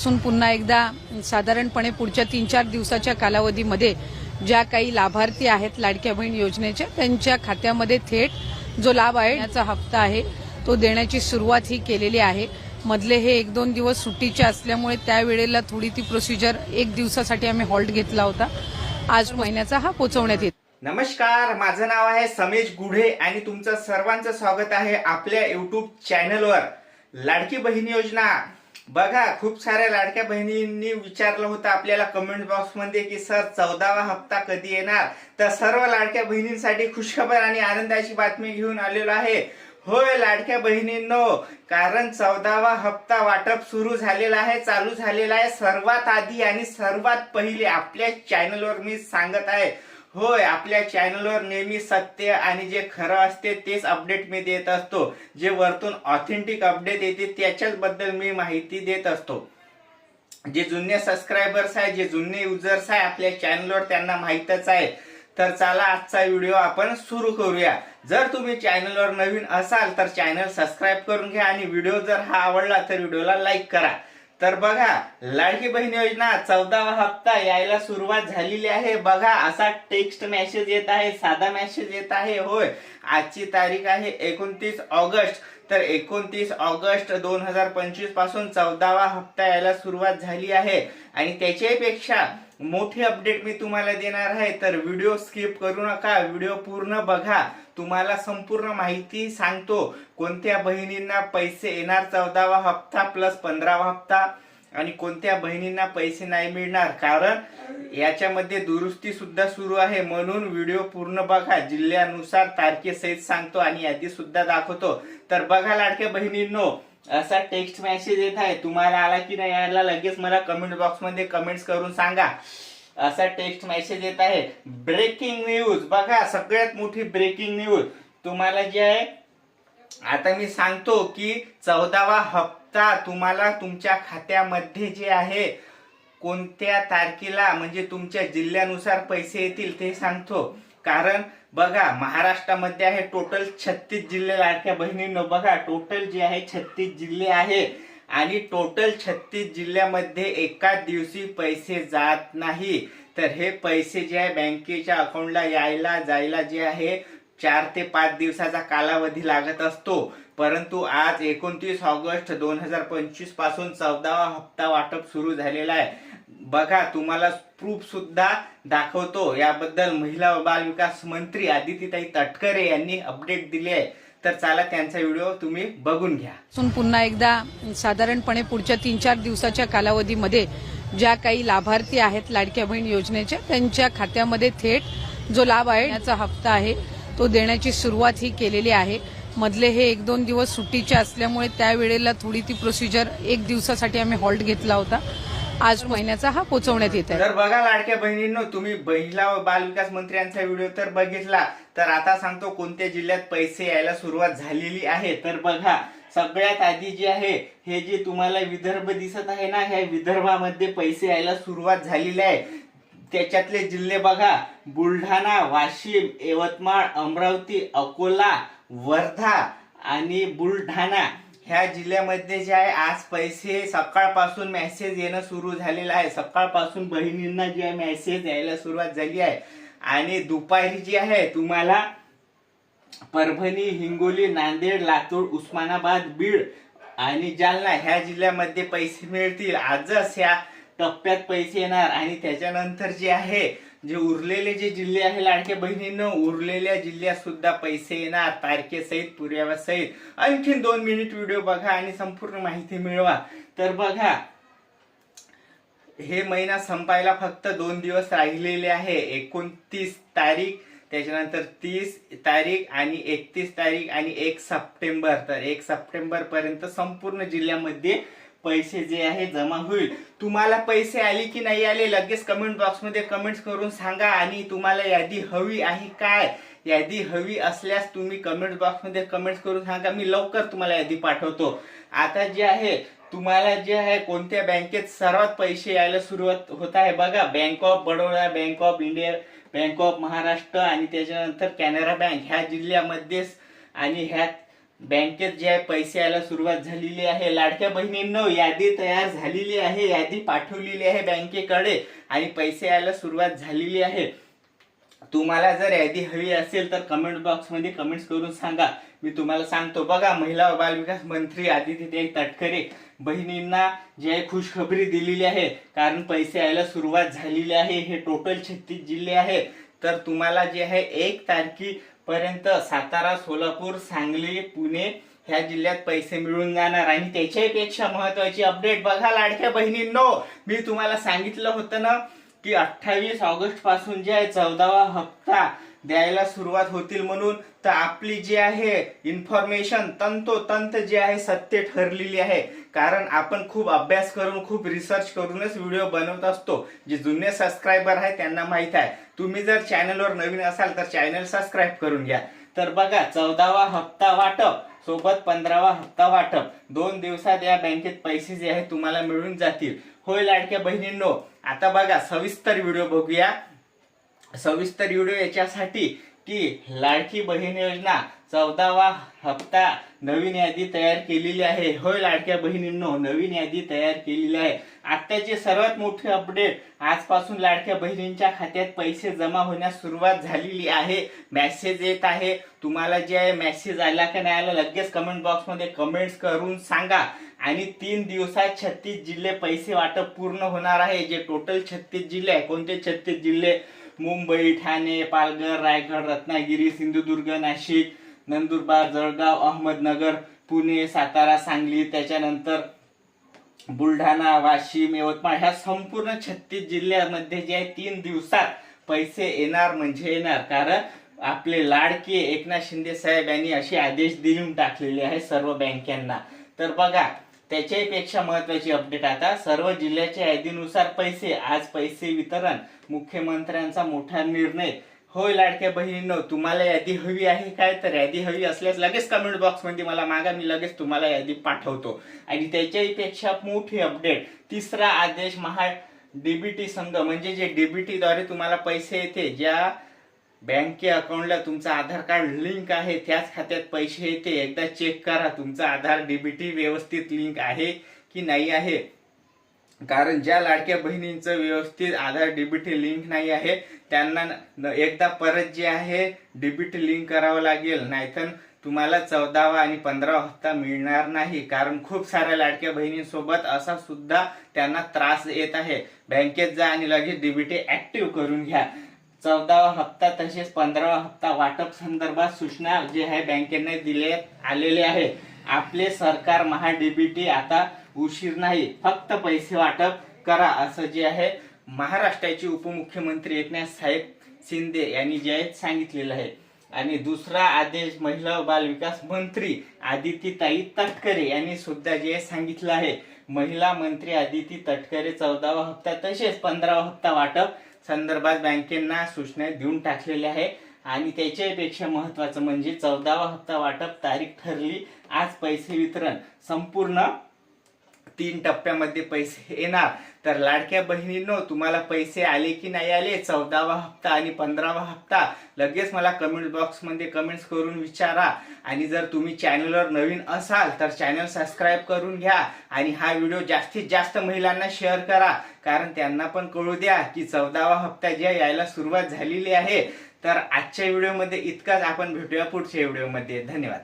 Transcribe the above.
पुन्हा एकदा साधारणपणे पुढच्या तीन चार दिवसाच्या कालावधीमध्ये ज्या काही लाभार्थी आहेत लाडक्या बहीण योजनेच्या त्यांच्या खात्यामध्ये थेट जो लाभ आहे याचा हप्ता आहे तो देण्याची सुरुवात ही केलेली आहे. मधले हे एक दोन दिवस सुट्टीचे असल्यामुळे त्यावेळेला थोडी ती प्रोसिजर एक दिवसासाठी आम्ही हॉल्ट घेतला होता. आज महिन्याचा हा पोहोचवण्यात येत. नमस्कार माझं नाव आहे समेश गुढे आणि तुमचं सर्वांचं स्वागत आहे आपल्या युट्यूब चॅनलवर लाडकी बहीण योजना. बघा खूप साऱ्या लाडक्या बहिणींनी विचारलं होतं आपल्याला कमेंट बॉक्समध्ये की सर चौदावा हप्ता कधी येणार? तर सर्व लाडक्या बहिणींसाठी खुशखबर आणि आनंदाची बातमी घेऊन आलेलो आहे. होय लाडक्या बहिणींनो कारण चौदावा हप्ता वाटप सुरू झालेला आहे चालू झालेला आहे. सर्वात आधी आणि सर्वात पहिले आपल्या चॅनलवर मी सांगत आहे. होय आपल्या चॅनलवर नेहमी सत्य आणि जे खरं असते तेच अपडेट मी देत असतो. जे वरतून ऑथेंटिक अपडेट येते त्याच्याच बद्दल मी माहिती देत असतो. जे जुने सबस्क्रायबर्स आहे जे जुने युजर्स आहे आपल्या चॅनलवर त्यांना माहीतच आहे. तर चला आजचा व्हिडिओ आपण सुरू करूया. जर तुम्ही चॅनलवर नवीन असाल तर चॅनल सबस्क्राईब करून घ्या आणि व्हिडिओ जर हा आवडला तर व्हिडिओला लाईक करा. तर बघा लाडकी बहीण योजना चौदावा हप्ता यायला सुरुवात झालेली आहे. बघा असा टेक्स्ट मेसेज येत आहे साधा मेसेज येत आहे. होय आजची तारीख आहे एकोणतीस ऑगस्ट. तर एकोणतीस ऑगस्ट दोन हजार पंचवीसपासून चौदावा हप्ता यायला सुरुवात झाली आहे. आणि त्याच्यापेक्षा मोठी अपडेट मी तुम्हाला देणार आहे तर व्हिडिओ स्किप करू नका व्हिडिओ पूर्ण बघा. तुम्हाला संपूर्ण माहिती सांगतो. कोणत्या बहिणींना पैसे येणार चौदावा हप्ता प्लस पंधरावा हप्ता? आणि कोणत्या बहिणींना पैसे नाही मिळणार? कारण याच्यामध्ये दुरुस्ती सुद्धा सुरू आहे. म्हणून व्हिडिओ पूर्ण बघा. जिल्ह्यानुसार तारखेसहित सांगतो आणि यादी सुद्धा दाखवतो. तर बघा लाडक्या बहिणींनो असा टेक्स्ट मेसेज येत आहे. तुम्हाला आला की नाही यायला लगेच मला कमेंट बॉक्समध्ये कमेंट्स करून सांगा. असा टेक्स्ट मेसेज येत आहे. ब्रेकिंग न्यूज बघा सगळ्यात मोठी ब्रेकिंग न्यूज तुम्हाला जे आहे आता मी सांगतो की चौदावा हप्ता तुम्हाला तुमच्या खात्यामध्ये जे आहे कोणत्या तारखेला म्हणजे तुमच्या जिल्ह्यानुसार पैसे येतील ते सांगतो. कारण बघा महाराष्ट्रामध्ये आहे टोटल छत्तीस जिल्हे लाडक्या बहिणींनो बघा टोटल जे आहे छत्तीस जिल्हे आहे. आणि टोटल छत्तीस जिल्ह्यामध्ये एका दिवशी पैसे जात नाही. तर हे पैसे जे आहे बँकेच्या अकाउंटला यायला जायला जे आहे चार ते पाच दिवसाचा कालावधी लागत असतो. परंतु आज एकोणतीस ऑगस्ट दोन हजार पंचवीसपासून चौदावा हप्ता वाटप सुरू झालेला आहे. बघा तुम्हाला प्रूफ सुद्धा दाखवतो. याबद्दल महिला व बाल विकास मंत्री आदितीताई तटकरे यांनी अपडेट दिले आहे. तर चला त्यांचा व्हिडिओ तुम्ही बघून घ्या. पुन्हा एकदा साधारणपणे पुढच्या तीन चार दिवसाच्या कालावधीमध्ये ज्या काही लाभार्थी आहेत लाडक्या बहीण योजनेच्या त्यांच्या खात्यामध्ये थेट जो लाभ आहे याचा हप्ता आहे तो देण्याची सुरुवात ही केलेली आहे. मधले हे एक दोन दिवस सुट्टीचे असल्यामुळे त्यावेळेला थोडी ती प्रोसिजर एक दिवसासाठी आम्ही हॉल्ट घेतला होता. आज महिन्याचा हा पोहोचवण्यात येत आहे तर बघा लाडक्या बहिणींनो तुम्ही महिला व बालविकास मंत्र्यांचा व्हिडिओ तर बघितला. तर आता सांगतो कोणत्या जिल्ह्यात पैसे यायला सुरुवात झालेली आहे. तर बघा सगळ्यात आधी जे आहे हे जे तुम्हाला विदर्भ दिसत आहे ना ह्या विदर्भामध्ये पैसे यायला सुरुवात झालेली आहे. त्याच्यातले जिल्हे बघा बुलढाणा वाशिम यवतमाळ अमरावती अकोला वर्धा आणि बुलढाणा. ह्या जिल्ह्यामध्ये जे आहे आज पैसे सकाळपासून मेसेज येणं सुरू झालेलं आहे. सकाळपासून बहिणींना जे आहे मेसेज यायला सुरुवात झाली आहे. आणि दुपारी जी आहे तुम्हाला परभणी हिंगोली नांदेड लातूर उस्मानाबाद बीड आणि जालना ह्या जिल्ह्यामध्ये पैसे मिळतील. आजच ह्या टप्प्यात पैसे येणार. आणि त्याच्यानंतर जे आहे जे उरलेले जे जिल्हे आहे लाडक्या बहिणींनो उरलेल्या जिल्ह्यात सुद्धा पैसे येणार तारखेसहित पुराव्यासहित आणखीन दोन मिनिट व्हिडिओ बघा आणि संपूर्ण माहिती मिळवा. तर बघा हे महिना संपायला फक्त दोन दिवस राहिलेले आहे. एकोणतीस तारीख त्याच्यानंतर तीस तारीख आणि एकतीस तारीख आणि एक सप्टेंबर. तर एक सप्टेंबर पर्यंत संपूर्ण जिल्ह्यामध्ये पैसे जे आहे जमा होईल. तुम्हाला पैसे आले की नाही आले लगेच कमेंट बॉक्समध्ये कमेंट्स करून सांगा आणि तुम्हाला यादी हवी आहे काय? यादी हवी असल्यास तुम्ही कमेंट बॉक्समध्ये कमेंट्स करून सांगा. मी लवकर तुम्हाला यादी पाठवतो. आता जे आहे तुम्हाला जे आहे कोणत्या बँकेत सर्वात पैसे यायला सुरुवात होत आहे बघा. Bank of Baroda bank of India bank of Maharashtra आणि त्याच्यानंतर कॅनरा बँक ह्या जिल्ह्यामध्येच आणि ह्या बँकेत जे आहे पैसे यायला सुरुवात झालेली आहे. लाडक्या बहिणींनो यादी तयार झालेली आहे. यादी पाठवलेली आहे बँकेकडे आणि पैसे यायला सुरुवात झालेली आहे. तुम्हाला जर यादी हवी असेल तर कमेंट बॉक्समध्ये कमेंट्स करून सांगा. मी तुम्हाला सांगतो. बघा महिला व बालविकास मंत्री आदित्य तटकरे बहिणींना जे आहे खुशखबरी दिलेली आहे. कारण पैसे यायला सुरुवात झालेली आहे. हे टोटल छत्तीस जिल्हे आहे तर तुम्हाला जे आहे एक तारखेपर्यंत सातारा सोलापूर सांगली पुणे ह्या जिल्ह्यात पैसे मिळून जाणार. आणि त्याच्यापेक्षा महत्वाची अपडेट बघा लाडक्या बहिणींनो. मी तुम्हाला सांगितलं होतं ना की अठ्ठावीस ऑगस्टपासून जे आहे चौदावा हप्ता द्यायला सुरुवात होतील म्हणून तर आपली जी आहे इन्फॉर्मेशन तंतोतंत जे आहे सत्य ठरलेली आहे. कारण आपण खूप अभ्यास करून खूप रिसर्च करूनच व्हिडिओ बनवत असतो. जे जुने सबस्क्रायबर आहे त्यांना माहीत आहे. तुम्ही जर चॅनलवर नवीन असाल तर चॅनल सबस्क्राईब करून घ्या. तर बघा चौदावा हप्ता वाटप सोबत पंधरावा हप्ता वाटप. दोन दिवसात या बँकेत पैसे जे आहे तुम्हाला मिळून जातील. होय लाडक्या बहिणींनो आता बघा सविस्तर व्हिडिओ बघूया. सविस्तर व्हिडिओ याच्यासाठी की लाडकी बहीण योजना चौदावा हप्ता नवीन यादी तयार केलेली आहे. होय लाडक्या बहिणींनो नवीन यादी तयार केलेली आहे. आत्ताचे सर्वात मोठे अपडेट आजपासून लाडक्या बहिणींच्या खात्यात पैसे जमा होण्यास सुरुवात झालेली आहे. मेसेज येत आहे. तुम्हाला जे आहे मेसेज आला का नाही आला लगेच कमेंट बॉक्समध्ये कमेंट्स करून सांगा. आणि तीन दिवसात छत्तीस जिल्हे पैसे वाटप पूर्ण होणार आहे. जे टोटल छत्तीस जिल्हे आहे कोणते छत्तीस जिल्हे? मुंबई ठाणे पालघर रायगड रत्नागिरी सिंधुदुर्ग नाशिक नंदुरबार जळगाव अहमदनगर पुणे सातारा सांगली त्याच्यानंतर बुलढाणा वाशिम यवतमाळ ह्या संपूर्ण छत्तीस जिल्ह्यामध्ये जे आहे तीन दिवसात पैसे येणार म्हणजे येणार. कारण आपले लाडके एकनाथ शिंदे साहेब यांनी असे आदेश देऊन टाकलेले आहे सर्व बँकांना. तर बघा त्याच्यापेक्षा महत्वाची अपडेट आता सर्व जिल्ह्याच्या यादीनुसार पैसे आज पैसे वितरण मुख्यमंत्र्यांचा मोठा निर्णय. होय लाडक्या बहिणींनो तुम्हाला यादी हवी आहे काय? तर यादी हवी असल्यास लगेच कमेंट बॉक्समध्ये मला मागा मी लगेच तुम्हाला यादी पाठवतो. आणि त्याच्याहीपेक्षा मोठी अपडेट तिसरा आदेश महा डीबीटी संघ म्हणजे जे डीबीटी द्वारे तुम्हाला पैसे येते ज्या बँके अकाउंटला तुमचं आधार कार्ड लिंक आहे त्याच खात्यात पैसे येते. एकदा चेक करा तुमचा आधार डीबीटी व्यवस्थित लिंक आहे की नाही आहे. कारण ज्या लाडक्या बहिणींचं व्यवस्थित आधार डीबीटी लिंक नाही आहे त्यांना एकदा परत जे आहे डीबीटी लिंक करावं लागेल. नाहीतर तुम्हाला चौदावा आणि पंधरावा हप्ता मिळणार नाही. कारण खूप साऱ्या लाडक्या बहिणींसोबत असा सुद्धा त्यांना त्रास येत आहे. बँकेत जा आणि लगेच डीबीटी ऍक्टिव्ह करून घ्या. चौदावा हप्ता तसेच पंधरावा हप्ता वाटप संदर्भात सूचना जे आहे बँकेने दिले आलेले आहे. आपले सरकार महाडीबीटी आता उशीर नाही. फक्त पैसे वाटप करा असं जे आहे महाराष्ट्राचे उपमुख्यमंत्री एकनाथ साहेब शिंदे यांनी जे आहे सांगितलेलं आहे. आणि दुसरा आदेश महिला व बाल विकास मंत्री आदिती ताई तटकरे यांनी सुद्धा जे सांगितलं आहे. महिला मंत्री आदिती तटकरे चौदावा हप्ता तसेच पंधरावा हप्ता वाटप संदर्भात बँकेंना सूचना देऊन टाकलेल्या आहे. आणि त्याच्यापेक्षा महत्वाचं म्हणजे चौदावा हप्ता वाटप तारीख ठरली. आज पैसे वितरण संपूर्ण तीन टप्प्यामध्ये पैसे येणार. तर लाडक्या बहिणींनो तुम्हाला पैसे आले की नाही आले? चौदावा हप्ता आणि पंधरावा हप्ता. लगेच मला कमेंट बॉक्समध्ये कमेंट्स करून विचारा. आणि जर तुम्ही चॅनलवर नवीन असाल तर चॅनल सबस्क्राईब करून घ्या. आणि हा व्हिडिओ जास्तीत जास्त महिलांना शेअर करा. कारण त्यांना पण कळू द्या की चौदावा हप्ता जे यायला सुरुवात झालेली आहे. तर आजच्या व्हिडिओमध्ये इतकाच. आपण भेटूया पुढच्या व्हिडिओमध्ये धन्यवाद.